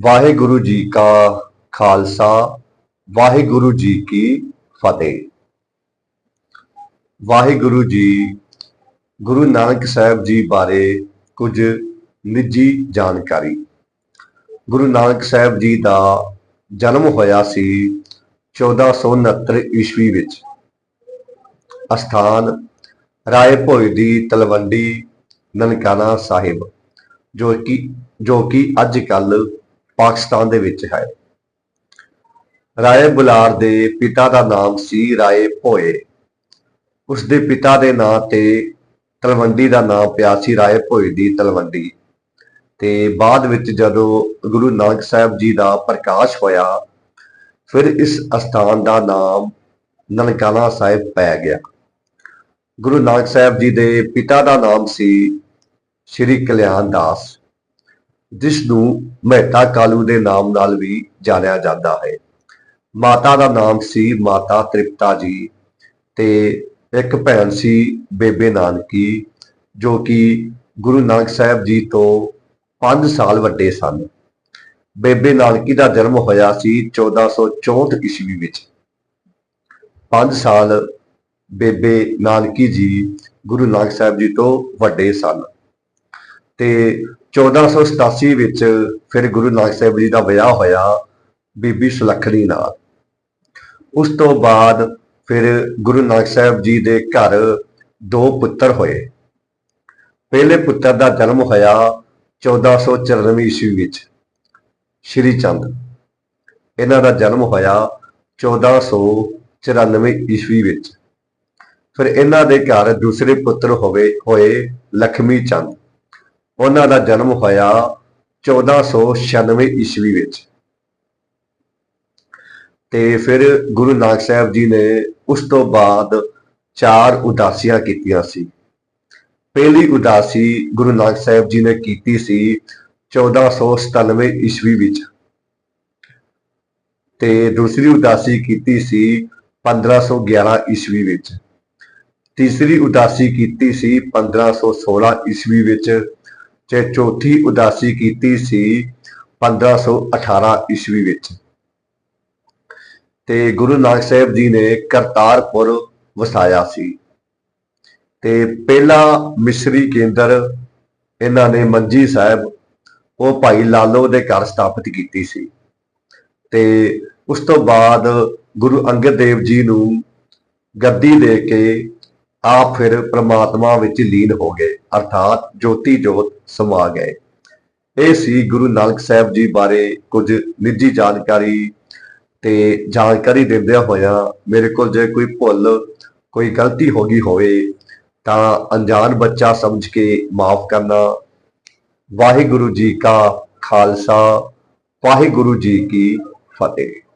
ਵਾਹਿਗੁਰੂ ਜੀ ਕਾ ਖਾਲਸਾ, ਵਾਹਿਗੁਰੂ ਜੀ ਕੀ ਫਤਿਹ। ਵਾਹਿਗੁਰੂ ਜੀ, ਗੁਰੂ ਨਾਨਕ ਸਾਹਿਬ ਜੀ ਬਾਰੇ ਕੁਝ ਨਿੱਜੀ ਜਾਣਕਾਰੀ। ਗੁਰੂ ਨਾਨਕ ਸਾਹਿਬ ਜੀ ਦਾ ਜਨਮ ਹੋਇਆ ਸੀ 1469 ਈਸਵੀ ਵਿੱਚ। ਅਸਥਾਨ ਰਾਏ ਭੋਏ ਦੀ ਤਲਵੰਡੀ ਨਨਕਾਣਾ ਸਾਹਿਬ, ਜੋ ਕਿ ਜੋ ਕਿ ਅੱਜ ਕੱਲ ਪਾਕਿਸਤਾਨ ਦੇ ਵਿੱਚ ਹੈ। ਰਾਏ ਬੁਲਾਰ ਦੇ ਪਿਤਾ ਦਾ ਨਾਮ ਸੀ ਰਾਏ ਭੋਏ। ਉਸ ਦੇ ਪਿਤਾ ਦੇ ਨਾਂ ਤੇ ਤਲਵੰਡੀ ਦਾ ਨਾਮ ਪਿਆ ਸੀ ਰਾਏ ਭੋਏ ਦੀ ਤਲਵੰਡੀ। ਤੇ ਬਾਅਦ ਵਿੱਚ ਜਦੋਂ ਗੁਰੂ ਨਾਨਕ ਸਾਹਿਬ ਜੀ ਦਾ ਪ੍ਰਕਾਸ਼ ਹੋਇਆ, ਫਿਰ ਇਸ ਅਸਥਾਨ ਦਾ ਨਾਮ ਨਨਕਾਣਾ ਸਾਹਿਬ ਪੈ ਗਿਆ। ਗੁਰੂ ਨਾਨਕ ਸਾਹਿਬ ਜੀ ਦੇ ਪਿਤਾ ਦਾ ਨਾਮ ਸੀ ਸ਼੍ਰੀ ਕਲਿਆਣ ਦਾਸ। ਜਿਸ ਨੂੰ ਮਹਿਤਾ ਕਾਲੂ ਦੇ ਨਾਮ ਨਾਲ ਵੀ ਜਾਣਿਆ ਜਾਂਦਾ ਹੈ। ਮਾਤਾ ਦਾ ਨਾਮ ਸੀ ਮਾਤਾ ਤ੍ਰਿਪਤਾ ਜੀ ਤੇ ਇੱਕ ਭੈਣ ਸੀ ਬੇਬੇ ਨਾਨਕੀ, ਜੋ ਕਿ ਗੁਰੂ ਨਾਨਕ ਸਾਹਿਬ ਜੀ ਤੋਂ 5 ਸਾਲ ਵੱਡੇ ਸਨ। ਬੇਬੇ ਨਾਨਕੀ ਦਾ ਜਨਮ ਹੋਇਆ ਸੀ 1464 ਈਸਵੀ ਵਿੱਚ। 5 ਸਾਲ ਬੇਬੇ ਨਾਨਕੀ ਜੀ ਗੁਰੂ ਨਾਨਕ ਸਾਹਿਬ ਜੀ ਤੋਂ ਵੱਡੇ ਸਨ ਤੇ 1487 ਵਿੱਚ ਫਿਰ ਗੁਰੂ ਨਾਨਕ ਸਾਹਿਬ ਜੀ ਦਾ ਵਿਆਹ ਹੋਇਆ ਬੀਬੀ ਸੁਲੱਖਣੀ ਨਾਲ। ਉਸ ਤੋਂ ਬਾਅਦ ਫਿਰ ਗੁਰੂ ਨਾਨਕ ਸਾਹਿਬ ਜੀ ਦੇ ਘਰ ਦੋ ਪੁੱਤਰ ਹੋਏ। ਪਹਿਲੇ ਪੁੱਤਰ ਦਾ ਜਨਮ ਹੋਇਆ 1494 ਈਸਵੀ ਵਿੱਚ, ਸ਼੍ਰੀ ਚੰਦ। ਇਹਨਾਂ ਦਾ ਜਨਮ ਹੋਇਆ 1494 ਈਸਵੀ ਵਿੱਚ। ਫਿਰ ਇਹਨਾਂ ਦੇ ਘਰ ਦੂਸਰੇ ਪੁੱਤਰ ਹੋਵੇ, ਹੋਏ ਲਖਮੀ ਚੰਦ। ਉਹਨਾਂ ਦਾ ਜਨਮ ਹੋਇਆ 1496 ਈਸਵੀ ਵਿੱਚ। ਤੇ ਫਿਰ ਗੁਰੂ ਨਾਨਕ ਸਾਹਿਬ ਜੀ ਨੇ ਉਸ ਤੋਂ ਬਾਅਦ ਚਾਰ ਉਦਾਸੀਆਂ ਕੀਤੀਆਂ ਸੀ। ਪਹਿਲੀ ਉਦਾਸੀ ਗੁਰੂ ਨਾਨਕ ਸਾਹਿਬ ਜੀ ਨੇ ਕੀਤੀ ਸੀ 1497 ਈਸਵੀ ਵਿੱਚ। ਤੇ ਦੂਸਰੀ ਉਦਾਸੀ ਕੀਤੀ ਸੀ 1511 ਈਸਵੀ ਵਿੱਚ। ਤੀਸਰੀ ਉਦਾਸੀ ਕੀਤੀ ਸੀ 1516 ਈਸਵੀ ਵਿੱਚ। ਤੇ ਚੌਥੀ ਉਦਾਸੀ ਕੀਤੀ ਸੀ 1518 ਈਸਵੀ ਵਿੱਚ। ਤੇ ਗੁਰੂ ਨਾਨਕ ਸਾਹਿਬ ਜੀ ਨੇ ਕਰਤਾਰਪੁਰ ਵਸਾਇਆ ਸੀ। ਤੇ ਪਹਿਲਾ ਮਿਸਰੀ ਕੇਂਦਰ ਇਹਨਾਂ ਨੇ ਮੰਜੀ ਸਾਹਿਬ, ਉਹ ਭਾਈ ਲਾਲੋ ਦੇ ਘਰ ਸਥਾਪਿਤ ਕੀਤੀ ਸੀ। ਤੇ ਉਸ ਤੋਂ ਬਾਅਦ ਗੁਰੂ ਅੰਗਦ ਦੇਵ ਜੀ ਨੂੰ ਗੱਦੀ ਦੇ ਕੇ ਆਪ ਫਿਰ ਪ੍ਰਮਾਤਮਾ ਵਿੱਚ ਲੀਨ ਹੋ ਗਏ, ਅਰਥਾਤ ਜੋਤੀ ਜੋਤ ਸਮਾ ਗਏ। ਇਹ ਸੀ ਗੁਰੂ ਨਾਨਕ ਸਾਹਿਬ ਜੀ ਬਾਰੇ ਕੁਝ ਨਿੱਜੀ ਜਾਣਕਾਰੀ ਤੇ ਜਾਣਕਾਰੀ ਦਿੰਦਿਆਂ ਹੋਇਆਂ ਮੇਰੇ ਕੋਲ ਜੇ ਕੋਈ ਭੁੱਲ, ਕੋਈ ਗਲਤੀ ਹੋ ਗਈ ਹੋਵੇ ਤਾਂ ਅਣਜਾਣ ਬੱਚਾ ਸਮਝ ਕੇ ਮਾਫ ਕਰਨਾ। ਵਾਹਿਗੁਰੂ ਜੀ ਕਾ ਖਾਲਸਾ, ਵਾਹਿਗੁਰੂ ਜੀ ਕੀ ਫਤਿਹ।